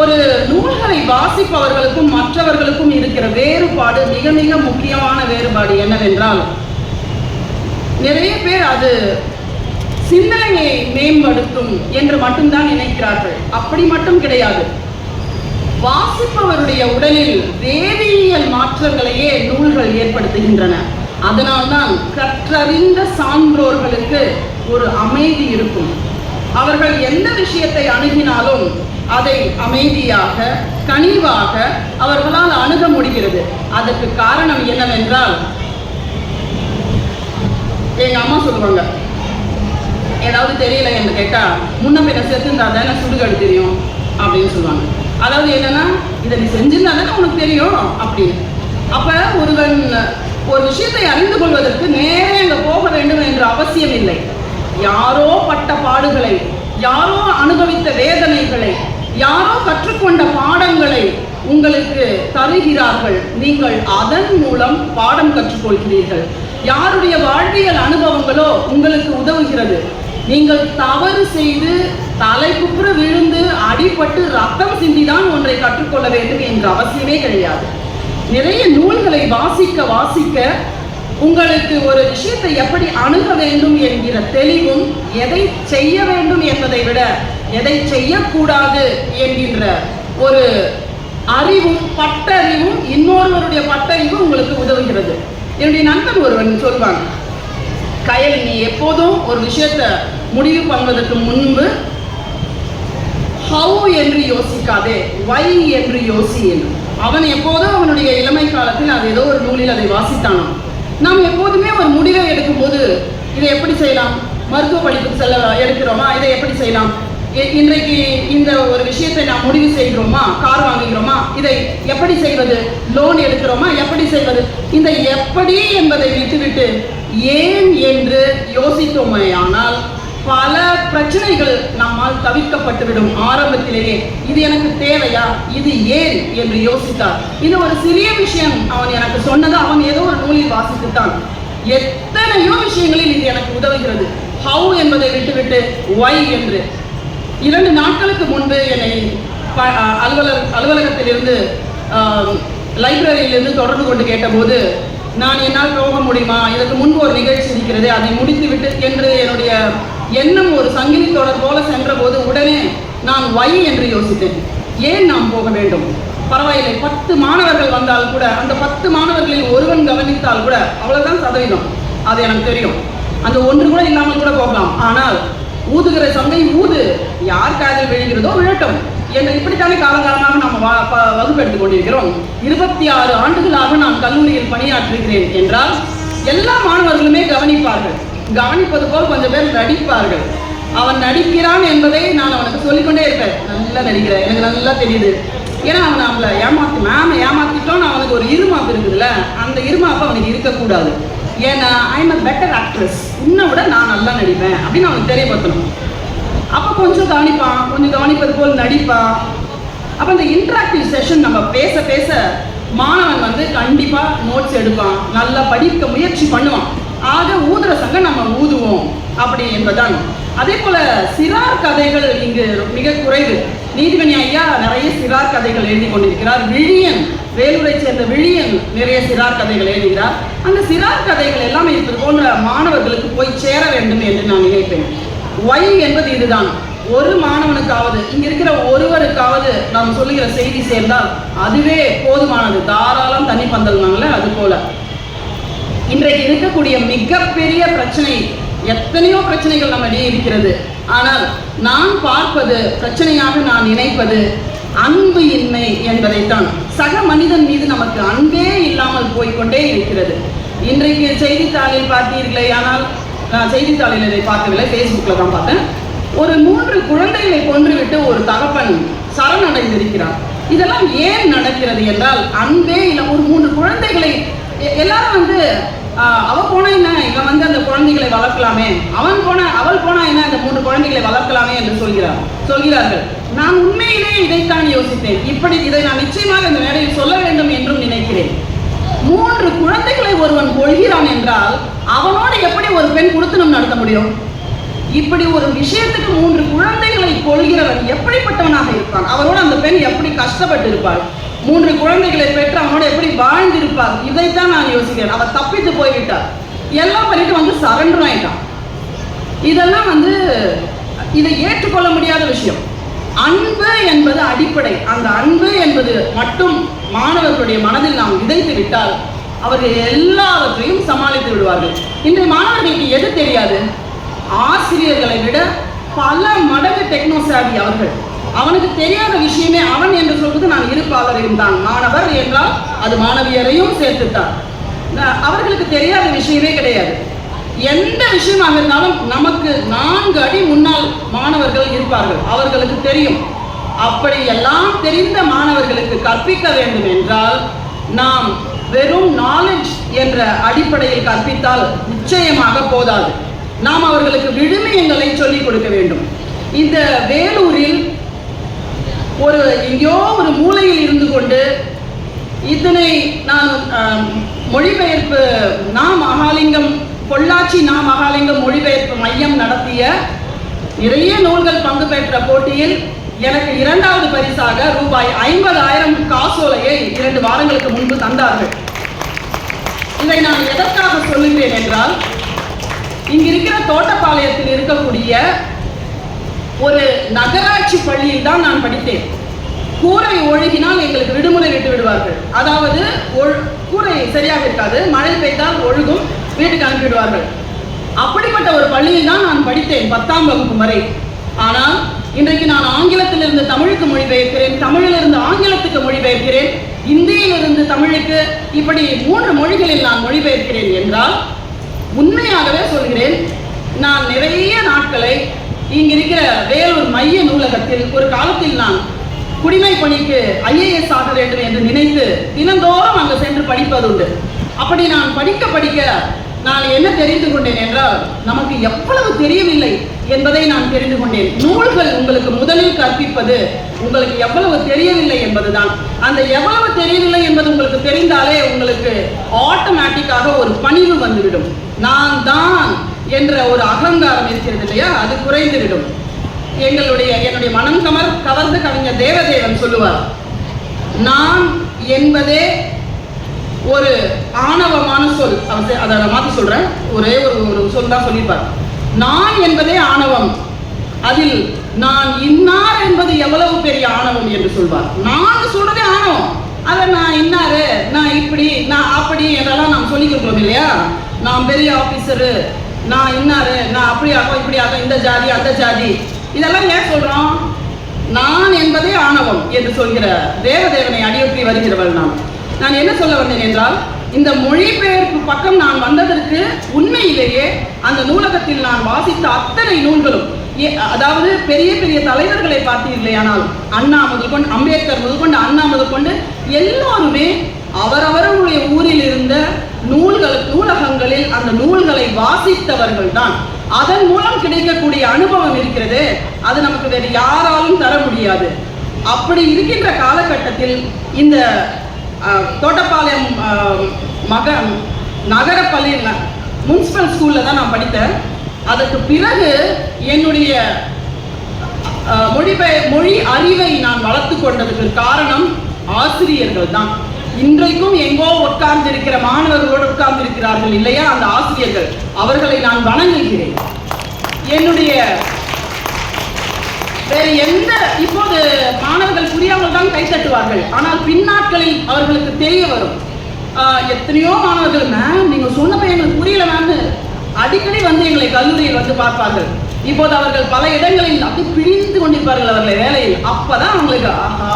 ஒரு நூல்களை வாசிப்பவர்களுக்கும் மற்றவர்களுக்கும் இருக்கிற வேறுபாடு மிக மிக முக்கியமான வேறுபாடு என்னவென்றால் நிறைய பேர் அது சிந்தனையை மேம்படுத்தும் என்று மட்டும்தான் நினைக்கிறார்கள். அப்படி மட்டும் கிடையாது. வாசிப்பவருடைய உடலில் வேதியியல் மாற்றங்களையே நூல்கள் ஏற்படுத்துகின்றன. அதனால்தான் கற்றறிந்த சான்றோர்களுக்கு ஒரு அமைதி இருக்கும். அவர்கள் எந்த விஷயத்தை அணுகினாலும் அதை அமைதியாக கனிவாக அவர்களால் அணுக முடிகிறது. அதற்கு காரணம் என்னவென்றால் எங்க அம்மா சொல்லுவாங்க ஏதாவது தெரியல என்று கேட்டா முன்ன பின்ன செத்துருந்தா தானே சுடுகாடு தெரியும் அப்படின்னு சொல்லுவாங்க. அதாவது என்னன்னா இதை நீ செஞ்சிருந்தா தானே உனக்கு தெரியும் அப்படின்னு. அப்ப ஒருவன் ஒரு விஷயத்தை அறிந்து கொள்வதற்கு நேரே அங்க போக வேண்டும் என்ற அவசியம் இல்லை. யாரோ பட்ட பாடுகளை யாரோ அனுபவித்த வேதனைகளை யாரோ கற்றுக்கொண்ட பாடங்களை உங்களுக்கு தருகிறார்கள். நீங்கள் அதன் மூலம் பாடம் கற்றுக்கொள்கிறீர்கள். யாருடைய வாழ்வியல் அனுபவங்களோ உங்களுக்கு உதவுகிறது. நீங்கள் தவறு செய்து தலைக்குப்புற விழுந்து அடிபட்டு ரத்தம் சிந்திதான் ஒன்றை கற்றுக்கொள்ள வேண்டும் என்ற அவசியமே கிடையாது. நிறைய நூல்களை வாசிக்க வாசிக்க உங்களுக்கு ஒரு விஷயத்தை எப்படி அணுக வேண்டும் என்கிற தெளிவும் எதை செய்ய வேண்டும் என்பதை விட எதை செய்யக்கூடாது என்கின்ற ஒரு அறிவும் பட்டறிவும் இன்னொருவருடைய பட்டறிவும் உங்களுக்கு உதவுகிறது. என்னுடைய நண்பன் ஒருவன் சொல்வாங்க கயல் நீ எப்போதும் ஒரு விஷயத்த முடிவு பண்ணுவதற்கு முன்பு ஹவு என்று யோசிக்காதே வை என்று யோசி அவன் எப்போதும் அவனுடைய இளமை காலத்தில் அது ஏதோ ஒரு நூலில் அதை வாசித்தானாம். நாம் எப்போதுமே ஒரு முடிவை எடுக்கும்போது இதை எப்படி செய்யலாம்? மருத்துவ படிப்புக்கு செல்ல எடுக்கிறோமா? இதை எப்படி செய்யலாம்? இன்றைக்கு இந்த ஒரு விஷயத்தை நாம் முடிவு செய்கிறோமா? கார் வாங்குகிறோமா? இதை எப்படி செய்வது? லோன் எடுக்கிறோமா? எப்படி செய்வது? இந்த எப்படி என்பதை விட்டுவிட்டு ஏன் என்று யோசித்தோமேயானால் பல பிரச்சனைகள் நம்மால் தவிர்க்கப்பட்டுவிடும் ஆரம்பத்திலேயே. இது எனக்கு தேவையா? இது ஏன் என்று யோசித்தார். இது ஒரு சிறிய விஷயம். அவன் எனக்கு சொன்னது அவன் ஏதோ ஒரு நூலில் வாசித்துத்தான். எத்தனையோ விஷயங்களில் இது எனக்கு உதவுகிறது. ஹவு என்பதை விட்டுவிட்டு ஒய் என்று. இரண்டு நாட்களுக்கு முன்பு என்னை ப- அலுவலர் அலுவலகத்திலிருந்து லைப்ரரியிலிருந்து தொடர்பு கொண்டு கேட்டபோது நான் என்னால் போக முடியுமா? இதற்கு முன்பு ஒரு நிகழ்ச்சி இருக்கிறது அதை முடித்துவிட்டு என்று என்னுடைய எண்ணம் ஒரு சங்கிலி தொடர் போல சென்றபோது உடனே நான் வை என்று யோசித்தேன். ஏன் நாம் போக வேண்டும்? பரவாயில்லை பத்து மாணவர்கள் வந்தால் கூட அந்த பத்து மாணவர்களில் ஒருவன் கவனித்தால் கூட அவ்வளவுதான் சதவீதம். அது எனக்கு தெரியும். அந்த ஒன்று கூட இல்லாமல் கூட போகலாம் ஆனால் ஊதுகிற சங்கை ஊது யார் காதில் விழட்டும் என்று இப்படித்தானே காலகாலமாக நாம் வகுப்பு ப- கொண்டிருக்கிறோம். இருபத்தி ஆறு ஆண்டுகளாக நான் கல்லூரியில் பணியாற்றுகிறேன் என்றால் எல்லா மாணவர்களுமே கவனிப்பார்கள். கவனிப்பது போல் கொஞ்சம் பேர் நடிப்பார்கள். அவன் நடிக்கிறான் என்பதை நான் அவனுக்கு சொல்லிக்கொண்டே இருப்பேன். நல்லா நடிக்கிறேன். எனக்கு நல்லா தெரியுது. ஏன்னா அவன் அவளை ஏமாத்தி மேம் ஏமாத்திட்டோன்னு அவனுக்கு ஒரு இருமாப்பு இருக்குதுல்ல அந்த இருமாப்பு அவனுக்கு இருக்கக்கூடாது. ஏன்னா I am a better actress உன்னை விட நான் நல்லா நடிப்பேன். அப்படின்னு அவனுக்கு தெரியப்படுத்தணும். அப்போ கொஞ்சம் கவனிப்பான் கொஞ்சம் கவனிப்பது போல் நடிப்பான் அப்போ இந்த இன்ட்ராக்டிவ் செஷன் நம்ம பேச பேச மாணவன் வந்து கண்டிப்பாக நோட்ஸ் எடுப்பான். நல்லா படிக்க முயற்சி பண்ணுவான். ஆக ஊதுற சங்கம் நம்ம ஊதுவோம் அப்படி என்பதுதான். அதே போல சிறார் கதைகள் இங்கு மிக குறைவு. நீதிமணி ஐயா நிறைய சிறார் கதைகள் எழுதி கொண்டிருக்கிறார். விழியன் வேலூரை சேர்ந்த விழியன் நிறைய சிறார் கதைகள் எழுதுகிறார். அந்த சிறார் கதைகள் எல்லாமே இது போன்ற மாணவர்களுக்கு போய் சேர வேண்டும் என்று நான் நினைப்பேன். ஒய் என்பது இதுதான். ஒரு மாணவனுக்காவது இங்க இருக்கிற ஒருவருக்காவது நாம் சொல்லுகிற செய்தி சேர்ந்தால் அதுவே போதுமானது. தாராளம் தண்ணி பந்தல்னாங்கள அது போல. இன்றைக்கு இருக்கக்கூடிய மிகப்பெரிய பிரச்சனை எத்தனையோ பிரச்சனைகள் நம்மிடையே இருக்கிறது. ஆனால் நான் பார்ப்பது பிரச்சனையாக நான் நினைப்பது அன்பு இன்மை என்பதைத்தான். சக மனிதன் மீது நமக்கு அன்பே இல்லாமல் போய்க்கொண்டே இருக்கிறது. இன்றைக்கு செய்தித்தாளில் பார்த்தீர்களே ஆனால் நான் செய்தித்தாளில் இதை பார்க்கவில்லை ஃபேஸ்புக்கில் தான் பார்த்தேன். ஒரு மூன்று குழந்தைகளை கொன்றுவிட்டு ஒரு தகப்பன் சரணடைந்திருக்கிறார். இதெல்லாம் ஏன் நடக்கிறது என்றால் அன்பே இல்லை. ஒரு மூன்று குழந்தைகளை எ- எல்லாரும் வந்து அவள் அவ போனா என்ன? இவன் வந்து அந்த குழந்தைகளை வளர்க்கலாமே. அவன் போன அவள் போனா என்ன? அந்த மூன்று குழந்தைகளை வளர்க்கலாமே என்று சொல்கிறார் சொல்கிறார்கள். நான் உண்மையிலே இதைத்தான் யோசித்தேன். இப்படி இதை நான் நிச்சயமாக இந்த வேலையில் சொல்ல வேண்டும் என்றும் நினைக்கிறேன். மூன்று குழந்தைகளை ஒருவன் கொள்கிறான் என்றால் அவனோடு எப்படி ஒரு பெண் குடுத்தனம் நடத்த முடியும்? இப்படி ஒரு விஷயத்துக்கு மூன்று குழந்தைகளை கொள்கிறவன் எப்படிப்பட்டவனாக இருப்பான்? அவரோடு அந்த பெண் எப்படி கஷ்டப்பட்டு இருப்பார் மூன்று குழந்தைகளை பெற்று அவனோட எப்படி வாழ்ந்திருப்பார் இதைத்தான் நான் யோசிக்கிறேன். அவர் தப்பித்து போய்விட்டார் எல்லாம் பண்ணிட்டு வந்து சரண்டர் ஆயிட்டான். இதெல்லாம் வந்து இதை ஏற்றுக்கொள்ள முடியாத விஷயம். அன்பு என்பது அடிப்படை. அந்த அன்பு என்பது மட்டும் மாணவர்களுடைய மனதில் நாம் விதைத்து விட்டால் அவர்கள் எல்லாவற்றையும் சமாளித்து விடுவார்கள். இன்றைய மாணவர்களுக்கு எது தெரியாது? ஆசிரியர்களை விட பல மடங்கு டெக்னோசாவி அவர்கள். அவனுக்கு தெரியாத விஷயமே அவன் என்று சொல்வது நான் இருப்பாளரையும் தான். மாணவர் என்றால் அது மாணவியரையும் சேர்த்துத்தான். அவர்களுக்கு தெரியாத விஷயமே கிடையாது. எந்த விஷயமாக இருந்தாலும் நமக்கு நான்கு அடி முன்னால் மாணவர்கள் இருப்பார்கள். அவர்களுக்கு தெரியும். அப்படி எல்லாம் தெரிந்த மாணவர்களுக்கு கற்பிக்க வேண்டும் என்றால் நாம் வெறும் நாலேஜ் என்ற அடிப்படையில் கற்பித்தால் நிச்சயமாக போதாது. நாம் அவர்களுக்கு விழுமியங்களை சொல்லிக் கொடுக்க வேண்டும். இந்த வேலூரில் ஒரு எங்கேயோ ஒரு மூலையில் இருந்து கொண்டு இதனை நான் மொழிபெயர்ப்பு நா மகாலிங்கம் பொள்ளாச்சி நா மகாலிங்கம் மொழிபெயர்ப்பு மையம் நடத்திய நிறைய நூல்கள் பங்கு பெற்ற போட்டியில் எனக்கு இரண்டாவது பரிசாக ரூபாய் ஐம்பதாயிரம் காசோலையை இரண்டு வாரங்களுக்கு முன்பு தந்தார்கள். இதை நான் எதற்காக சொல்லுகிறேன் என்றால் இங்க இருக்கிற தோட்டப்பாளையத்தில் இருக்கக்கூடிய ஒரு நகராட்சி பள்ளியில் தான் நான் படித்தேன். கூரை ஒழுகினால் எங்களுக்கு விடுமுறை விட்டு விடுவார்கள். அதாவது கூரை சரியாக இருக்காது மழை பெய்தால் ஒழுகும் வீட்டுக்கு அனுப்பிவிடுவார்கள். அப்படிப்பட்ட ஒரு பள்ளியில் தான் நான் படித்தேன் பத்தாம் வகுப்பு வரை. ஆனால் இன்றைக்கு நான் ஆங்கிலத்திலிருந்து தமிழுக்கு மொழிபெயர்க்கிறேன் தமிழிலிருந்து ஆங்கிலத்துக்கு மொழிபெயர்க்கிறேன் இந்தியிலிருந்து தமிழுக்கு இப்படி மூன்று மொழிகளில் நான் மொழிபெயர்க்கிறேன் என்றால் உண்மையாகவே சொல்கிறேன் நான் நிறைய நாட்களை இங்கிருக்கிற வேலூர் மைய நூலகத்தில் ஒரு காலத்தில் நான் குடிமை பணிக்கு ஐஏஎஸ் ஆக வேண்டும் என்று நினைத்து தினந்தோறும் அங்கு சென்று படிப்பதுண்டு. அப்படி நான் படிக்க படிக்க நான் என்ன தெரிந்து கொண்டேன் என்றால் நமக்கு எவ்வளவு தெரியவில்லை என்பதை நான் தெரிந்து கொண்டேன். நூல்கள் உங்களுக்கு முதலில் கற்பிப்பது உங்களுக்கு எவ்வளவு தெரியவில்லை என்பதுதான். அந்த எவ்வளவு தெரியவில்லை என்பது உங்களுக்கு தெரிந்தாலே உங்களுக்கு ஆட்டோமேட்டிக்காக ஒரு பணிவு வந்துவிடும். நான் தான் என்ற ஒரு அகங்காரம் இருக்கிறது இல்லையா? அது குறைந்துவிடும். எங்களுடைய என்னுடைய மனம் கமர் கவர்ந்த கவிஞர் தேவதேவன் சொல்லுவார் நான் என்பதே ஒரு ஆணவமான சொல். அவர் அதை நான் மாத்தி சொல்றேன். ஒரே ஒரு ஒரு சொல் தான் சொல்லியிருப்பார். நான் என்பதே ஆணவம். அதில் நான் இன்னார் என்பது எவ்வளவு பெரிய ஆணவம் என்று சொல்வார். நான் சொல்றதே ஆணவம். அதை நான் இன்னாரு நான் இப்படி நான் அப்படி என்றெல்லாம் நாம் சொல்லிக்கிறோம் இல்லையா? நான் பெரிய ஆபீசரு நான் இன்னாரு நான் அப்படி ஆகும் இப்படி ஆகும் இந்த ஜாதி அந்த ஜாதி. இதெல்லாம் ஏன் சொல்றோம்? நான் என்பதே ஆணவம் என்று சொல்கிற தேவதேவனை அடியொற்றி வருகிறவள் நான். நான் என்ன சொல்ல வந்தேன் என்றால் இந்த மொழிபெயர்ப்பு பக்கம் நான் வந்ததற்கு உண்மையிலேயே அந்த நூலகத்தில் நான் வாசித்த அத்தனை நூல்களும் அதாவது பெரிய பெரிய தலைவர்களை பார்த்தீர்களேயானால் அண்ணா முதல் கொண்டு அம்பேத்கர் முதல் கொண்டு அண்ணா முதல் கொண்டு எல்லோருமே அவரவர்களுடைய ஊரில் இருந்த நூல்கள் நூலகங்களில் அந்த நூல்களை வாசித்தவர்கள் தான் அதன் மூலம் கிடைக்கக்கூடிய அனுபவம் இருக்கிறது. அது நமக்கு வேறு யாராலும் தர முடியாது. அப்படி இருக்கின்ற காலகட்டத்தில் இந்த தோட்டப்பாளையம் மக நகரப்பள்ளியில் முன்சிபல் முனிசிபல் தான் நான் படித்தேன். அதற்கு பிறகு என்னுடைய மொழிபெய மொழி அறிவை நான் வளர்த்து கொண்டதுக்கு காரணம் ஆசிரியர்கள் தான். இன்றைக்கும் எங்கோ உட்கார்ந்து இருக்கிற மாணவர்களோடு உட்கார்ந்து இருக்கிறார்கள் இல்லையா அந்த ஆசிரியர்கள். அவர்களை நான் வணங்குகிறேன். என்னுடைய வேறு எந்த இப்போது மாணவர்கள் புரியாமல் தான் கைத்தட்டுவார்கள் ஆனால் பின்னாட்களில் அவர்களுக்கு தெரிய வரும். எத்தனையோ மாணவர்கள் மேம் நீங்க சொன்னப்ப எங்களுக்கு புரியல மேம்னு அடிக்கடி வந்து எங்களை கல்லூரியில் வந்து பார்ப்பார்கள். இப்போது அவர்கள் பல இடங்களில் அப்படி பிரிந்து கொண்டிருப்பார்கள் அவர்களை வேலையில். அப்பதான் அவங்களுக்கு ஆஹா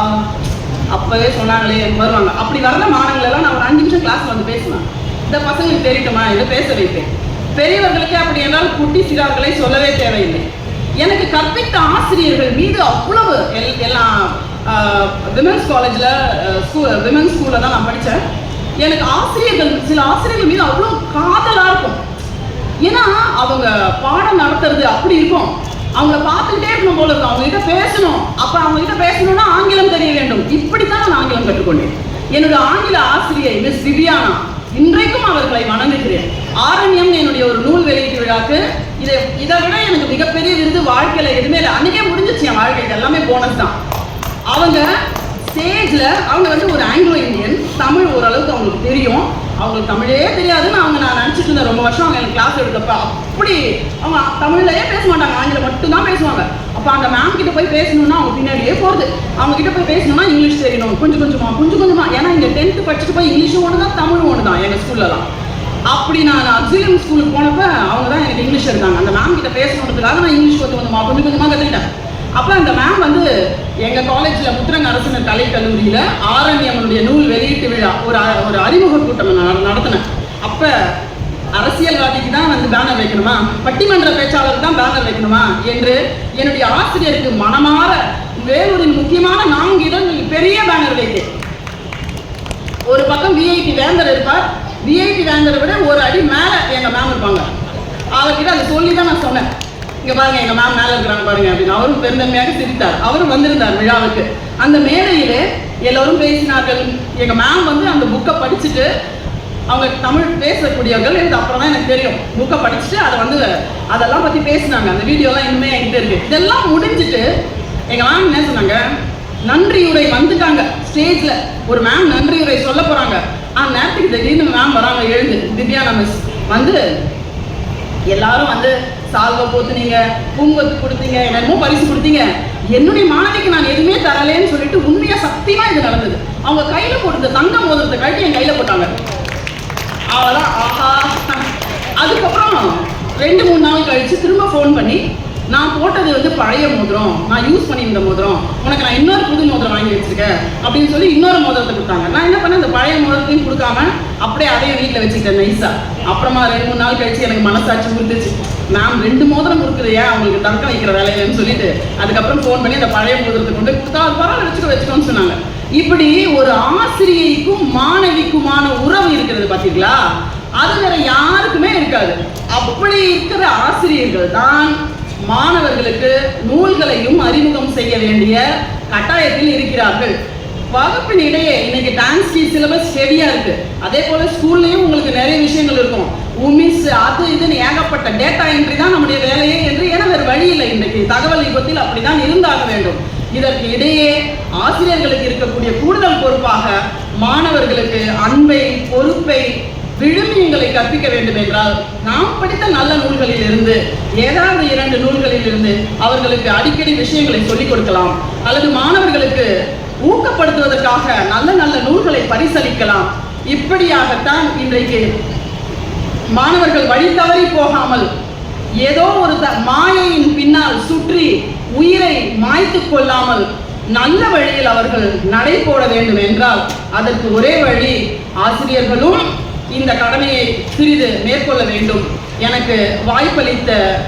அப்பவே சொன்னாங்களே வருவாங்க. அப்படி வர்ற மாணவர்கள் எல்லாம் நான் ஒரு அஞ்சு நிமிஷம் கிளாஸ் வந்து பேசினேன் இந்த பசங்களுக்கு தெரியட்டுமா? இதை பேச வைப்பேன்? பெரியவர்களுக்கு அப்படி என்றால் குட்டி சிறார்களை சொல்லவே தேவையில்லை. எனக்கு கற்பித்த ஆசிரியர்கள் மீது அவ்வளவு எல்- எல்லாம் விமன்ஸ் காலேஜில் ஸ்கூல் விமன்ஸ் ஸ்கூலில் தான் நான் படித்தேன் எனக்கு ஆசிரியர்கள் சில ஆசிரியர்கள் மீது அவ்வளோ காதலாக இருக்கும். ஏன்னா அவங்க பாடம் நடத்துறது அப்படி இருக்கும். அவங்கள பார்த்துக்கிட்டே இருக்கணும் போல இருக்கும். அவங்க கிட்ட பேசணும். அப்போ அவங்ககிட்ட பேசணும்னா ஆங்கிலம் தெரிய வேண்டும். இப்படித்தான் நான் ஆங்கிலம் கற்றுக்கொண்டேன். என்னோட ஆங்கில ஆசிரியை மிஸ் திவ்யானா இன்றைக்கும் அவர்களை வணங்குகிறேன். ஆரண்யம் என்னுடைய ஒரு நூல் வெளியீட்டு விழாக்கு இதை இதை விட எனக்கு மிகப்பெரிய விருது வாழ்க்கையில் எதுவுமே இல்லை. அன்னைக்கே முடிஞ்சிச்சு என் வாழ்க்கை. எல்லாமே போனஸ் தான். அவங்க ஸ்டேஜில் அவங்க வந்து ஒரு ஆங்கிலோ இந்தியன் தமிழ் ஓரளவுக்கு அவங்களுக்கு தெரியும். அவங்களுக்கு தமிழே தெரியாதுன்னு அவங்க நான் நினச்சிட்டு இருந்தேன். ரொம்ப வருஷம் அவங்க எனக்கு கிளாஸ் எடுத்தப்ப. அப்படி அவங்க தமிழ்லையே பேச மாட்டாங்க. ஆங்கிலம் மட்டும்தான் பேசுவாங்க. அப்போ அந்த மேம் கிட்ட போய் பேசணும்னா அவங்க பின்னாடியே போகிறது அவங்க கிட்ட போய் பேசணும்னா இங்கிலீஷ் தெரியணும். கொஞ்சம் கொஞ்சமாக கொஞ்சம் கொஞ்சமாக ஏன்னா இங்கே டென்த்து படிச்சுட்டு போய் இங்கிலீஷும் ஒன்று தான் தமிழும் ஒன்று தான் எங்கள் ஸ்கூல்லலாம் அப்படி நான் அக்ஸிலியம் ஸ்கூலுக்கு போனப்ப அவங்க தான் எனக்கு இங்கிலீஷ் எடுத்தாங்க. அந்த மேம் கிட்ட பேசணுன்றதுக்காக நான் இங்கிலீஷ் கொஞ்சம் கொஞ்சமாக கொஞ்சம் கொஞ்சமாக கற்றுக்கிட்டேன் அப்போ அந்த மேம் வந்து எங்கள் காலேஜில் முத்திரங்க அரசினர் கலை கல்லூரியில் ஆரண்யமனுடைய நூல் வெளியீட்டு விழா ஒரு ஒரு அறிமுக கூட்டம் நான் நடத்தினேன். அப்போ அரசியல்வாதிக்கு தான் வந்து பேனர் வைக்கணுமா? பட்டிமன்ற பேச்சாளருக்கு தான் பேனர் வைக்கணுமா? என்று என்னுடைய ஆசிரியருக்கு மனமாற வேலூரின் முக்கியமான நான்கு இடங்களில் பெரிய பேனர் வைத்தேன். ஒரு பக்கம் விஐபி வேந்தர் இருப்பார் விஐபி விட ஒரு அடி மேலே எங்கள் மேம் இருப்பாங்க. அவர்கிட்ட அதை சொல்லி தான் நான் சொன்னேன். இங்கே பாருங்க எங்கள் மேம் மேலே இருக்கிறாங்க பாருங்க அப்படின்னு. அவரும் பெருந்தன்மையாக சிரித்தார். அவரும் வந்திருந்தார் விழாவுக்கு. அந்த மேடையிலே எல்லோரும் பேசினார்கள். எங்கள் மேம் வந்து அந்த புக்கை படிச்சுட்டு அவங்க தமிழ் பேசக்கூடியவர்கள். எனக்கு அப்புறம் தான் எனக்கு தெரியும். புக்கை படிச்சுட்டு அதை வந்து அதெல்லாம் பற்றி பேசினாங்க. அந்த வீடியோலாம் இன்னுமே என்கிட்ட இருக்கு. இதெல்லாம் முடிஞ்சிட்டு எங்கள் மேம் என்ன சொன்னாங்க? நன்றியுரை வந்துட்டாங்க. ஸ்டேஜில் ஒரு மேம் நன்றியுரை சொல்ல போகிறாங்க நேரத்துக்கு திடீர்னு மேம் வராங்க எழுந்து. திவ்யானா மிஸ் வந்து எல்லாரும் வந்து சால்வை போத்துனீங்க பூங்கொத்து கொடுத்தீங்க என்னமோ பரிசு கொடுத்தீங்க. என்னுடைய மாணவிக்கு நான் எதுவுமே தரலேன்னு சொல்லிட்டு உண்மையா சத்தியமா இது நடந்தது. அவங்க கையில போட்டு தங்கம் மோதிரத்தை கழட்டி என் கையில போட்டாங்க. அவ்வளோதான் ஆஹா. அதுக்கப்புறம் ரெண்டு மூணு நாள் கழிச்சு திரும்ப ஃபோன் பண்ணி நான் போட்டது வந்து பழைய மோதிரம் நான் யூஸ் பண்ணியிருந்த மோதிரம் உனக்கு நான் இன்னொரு புது மோதிரம் வாங்கி வச்சிருக்கேன் அப்படின்னு சொல்லி இன்னொரு மோதிரத்தை கொடுத்தாங்க. நான் என்ன பண்ணேன் இந்த பழைய மோதிரத்தையும் கொடுக்காம அப்படியே அதையும் வீட்டில் வச்சுக்கிட்டேன் நைஸா அப்புறமா ரெண்டு மூணு நாள் கழிச்சு எனக்கு மனசாட்சி கொடுத்துச்சு மேம் ரெண்டு மோதிரம் கொடுக்குறியா அவங்களுக்கு தக்க வைக்கிற வேலையிலன்னு சொல்லிட்டு? அதுக்கப்புறம் ஃபோன் பண்ணி அந்த பழைய மோதிரத்தை கொண்டு கொடுத்தா அது பரவாயில்ல வச்சுக்க வச்சுக்கோன்னு சொன்னாங்க. இப்படி ஒரு ஆசிரியைக்கும் மாணவிக்குமான உறவு இருக்கிறது பார்த்தீங்களா அது வேற யாருக்குமே இருக்காது. அப்படி இருக்கிற ஆசிரியர்கள் தான் மாணவர்களுக்கு நூல்களையும் அறிமுகம் செய்ய வேண்டிய கட்டாயத்தில் இருக்கிறார்கள். வகுப்பின் இடையே இன்னைக்கு டான்ஸ் சிலபஸ் ஹெவியா இருக்கு. அதே போல ஸ்கூல்லையும் உங்களுக்கு நிறைய விஷயங்கள் இருக்கும். உமிஸ் அது இதுன்னு ஏகப்பட்ட டேட்டா என்ட்ரி தான் நம்முடைய வேலையே என்று ஏன்னா வேறு வழி இல்லை. இன்றைக்கு தகவல் யுகத்தில் அப்படிதான் இருந்தாக வேண்டும். இதற்கு இடையே ஆசிரியர்களுக்கு இருக்கக்கூடிய கூடுதல் பொறுப்பாக மாணவர்களுக்கு அன்பை பொறுப்பை விழுமியங்களை கற்பிக்க வேண்டும் என்றால் நாம் படித்த நல்ல நூல்களில் இருந்து ஏதாவது இரண்டு நூல்களில் இருந்து அவர்களுக்கு அடிக்கடி விஷயங்களை சொல்லிக் கொடுக்கலாம். அல்லது மாணவர்களுக்கு ஊக்கப்படுத்துவதற்காக நல்ல நல்ல நூல்களை பரிசளிக்கலாம். இப்படியாகத்தான் இன்றைக்கு மாணவர்கள் வழி தவறி போகாமல் ஏதோ ஒரு த- மாயையின் பின்னால் சுற்றி உயிரை மாய்த்து கொள்ளாமல் நல்ல வழியில் அவர்கள் நடை போட வேண்டும் என்றால் அதற்கு ஒரே வழி ஆசிரியர்களும் இந்த கடமையை சிறிது மேற்கொள்ள வேண்டும். எனக்கு வாய்ப்பளித்த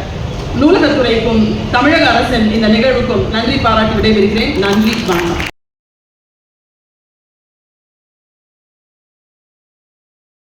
நூலகத்துறைக்கும் தமிழக அரசின் இந்த நிகழ்வுக்கும் நன்றி பாராட்டி விடைபெறுகிறேன். நன்றி வணக்கம்.